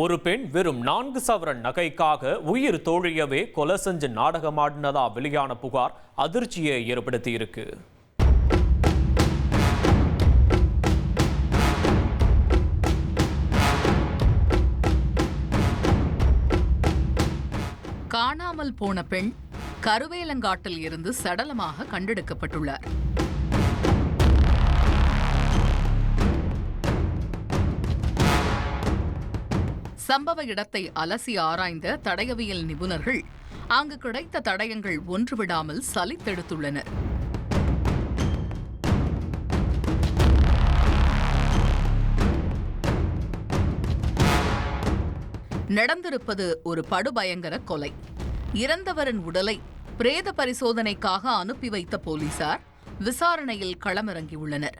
ஒரு பெண் வெறும் நான்கு சவரன் நகைக்காக உயிர் தோழியவே கொலை செஞ்சு நாடகமாடினதா வெளியான புகார் அதிர்ச்சியை ஏற்படுத்தியிருக்கு. காணாமல் போன பெண் கருவேலங்காட்டில் இருந்து சடலமாக கண்டெடுக்கப்பட்டுள்ளார். சம்பவ இடத்தை அலசி ஆராய்ந்த தடயவியல் நிபுணர்கள் அங்கு கிடைத்த தடயங்கள் ஒன்றுவிடாமல் சலித்தெடுத்துள்ளனர். நடந்திருப்பது ஒரு படுபயங்கர கொலை. இறந்தவரின் உடலை பிரேத பரிசோதனைக்காக அனுப்பி வைத்த போலீசார் விசாரணையில் களமிறங்கியுள்ளனர்.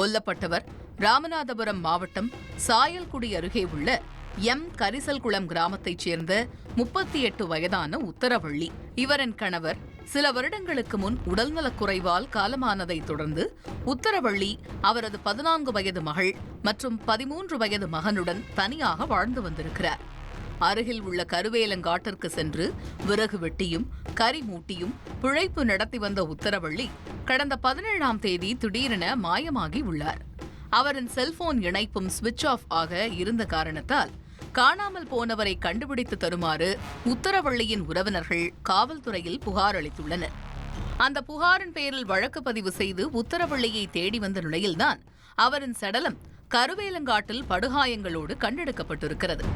கொல்லப்பட்டவர் ராமநாதபுரம் மாவட்டம் சாயல்குடி அருகே உள்ள எம். கரிசல்குளம் கிராமத்தைச் சேர்ந்த முப்பத்தி எட்டு வயதான உத்தரவள்ளி. இவரின் கணவர் சில வருடங்களுக்கு முன் உடல்நலக்குறைவால் காலமானதைத் தொடர்ந்து உத்தரவள்ளி அவரது பதினான்கு வயது மகள் மற்றும் பதிமூன்று வயது மகனுடன் தனியாக வாழ்ந்து வந்திருக்கிறார். அருகில் உள்ள கருவேலங்காட்டிற்கு சென்று விறகு வெட்டியும் கறி மூட்டியும் பிழைப்பு நடத்தி வந்த உத்தரவள்ளி கடந்த பதினேழாம் தேதி திடீரென மாயமாகி உள்ளார் அவரின் செல்போன் இணைப்பும் சுவிட்ச் ஆஃப் ஆக இருந்த காரணத்தால் காணாமல் போனவரை கண்டுபிடித்து தருமாறு உத்தரவள்ளியின் உறவினர்கள் காவல்துறையில் புகார் அளித்துள்ளனர். அந்த புகாரின் பேரில் வழக்கு பதிவு செய்து உத்தரவள்ளியை தேடி வந்த நிலையில்தான் அவரின் சடலம் கருவேலங்காட்டில் படுகாயங்களோடு கண்டெடுக்கப்பட்டிருக்கிறது.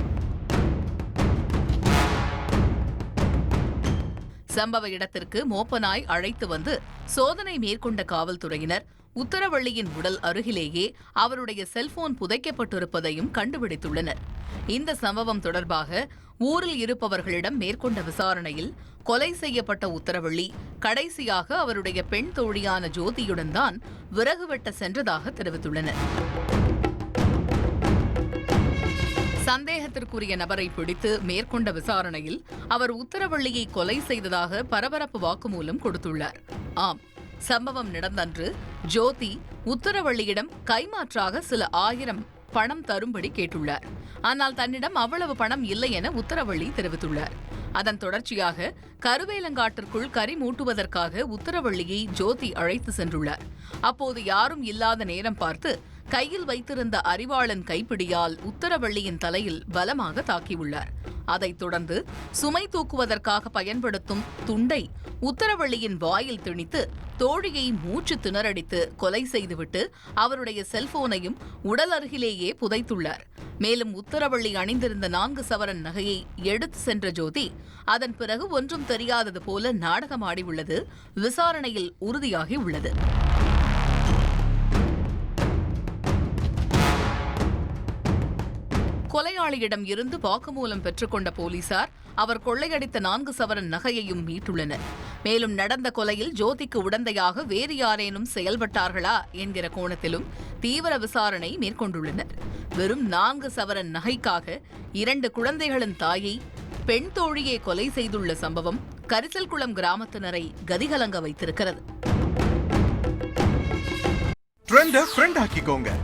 சம்பவ இடத்திற்கு மோப்பனாய் அழைத்து வந்து சோதனை மேற்கொண்ட காவல்துறையினர் உத்தரவள்ளியின் உடல் அருகிலேயே அவருடைய செல்போன் புதைக்கப்பட்டிருப்பதையும் கண்டுபிடித்துள்ளனர். இந்த சம்பவம் தொடர்பாக ஊரில் இருப்பவர்களிடம் மேற்கொண்ட விசாரணையில் கொலை செய்யப்பட்ட உத்தரவள்ளி கடைசியாக அவருடைய பெண் தோழியான ஜோதியுடன் தான் விறகு வெட்ட சென்றதாக தெரிவித்துள்ளனர். சந்தேகத்திற்குரிய நபரை பிடித்து மேற்கொண்ட விசாரணையில் அவர் உத்தரவள்ளியை கொலை செய்ததாக பரபரப்பு வாக்குமூலம் கொடுத்துள்ளார். ஆம் சம்பவம் நடந்தன்று ஜோதி உத்தரவள்ளியிடம் கைமாற்றாக சில ஆயிரம் பணம் தரும்படி கேட்டுள்ளார். ஆனால் தன்னிடம் அவ்வளவு பணம் இல்லை என உத்தரவள்ளி தெரிவித்துள்ளார். அதன் தொடர்ச்சியாக கருவேலங்காட்டிற்குள் கறி மூட்டுவதற்காக உத்தரவள்ளியை ஜோதி அழைத்து சென்றுள்ளார். அப்போது யாரும் இல்லாத நேரம் பார்த்து கையில் வைத்திருந்த அறிவாளன் கைப்பிடியால் உத்தரவள்ளியின் தலையில் பலமாக தாக்கியுள்ளார். அதைத் தொடர்ந்து சுமை தூக்குவதற்காக பயன்படுத்தும் துண்டை உத்தரவள்ளியின் வாயில் திணித்து தோழியை மூச்சு திணறடித்து கொலை செய்துவிட்டு அவருடைய செல்போனையும் உடல் அருகிலேயே புதைத்துள்ளார். மேலும் உத்தரவள்ளி அணிந்திருந்த நான்கு சவரன் நகையை எடுத்து சென்ற ஜோதி அதன் பிறகு ஒன்றும் தெரியாதது போல நாடகமாடியுள்ளது விசாரணையில் உறுதியாகி உள்ளது கொலையாளியிடம் இருந்து வாக்குமூலம் பெற்றுக்கொண்ட போலீசார் அவர் கொள்ளையடித்த நான்கு சவரன் நகையையும் மீட்டுள்ளனர். மேலும் நடந்த கொலையில் ஜோதிக்கு உடந்தையாக வேறு யாரேனும் செயல்பட்டார்களா என்கிற கோணத்திலும் தீவிர விசாரணை மேற்கொண்டுள்ளனர். வெறும் நான்கு சவரன் நகைக்காக இரண்டு குழந்தைகளின் தாயை பெண் தோழியை கொலை செய்துள்ள சம்பவம் கரிசல்குளம் கிராமத்தினரை கதிகலங்க வைத்திருக்கிறது. Trend friend ஆக்கிக்கோங்க.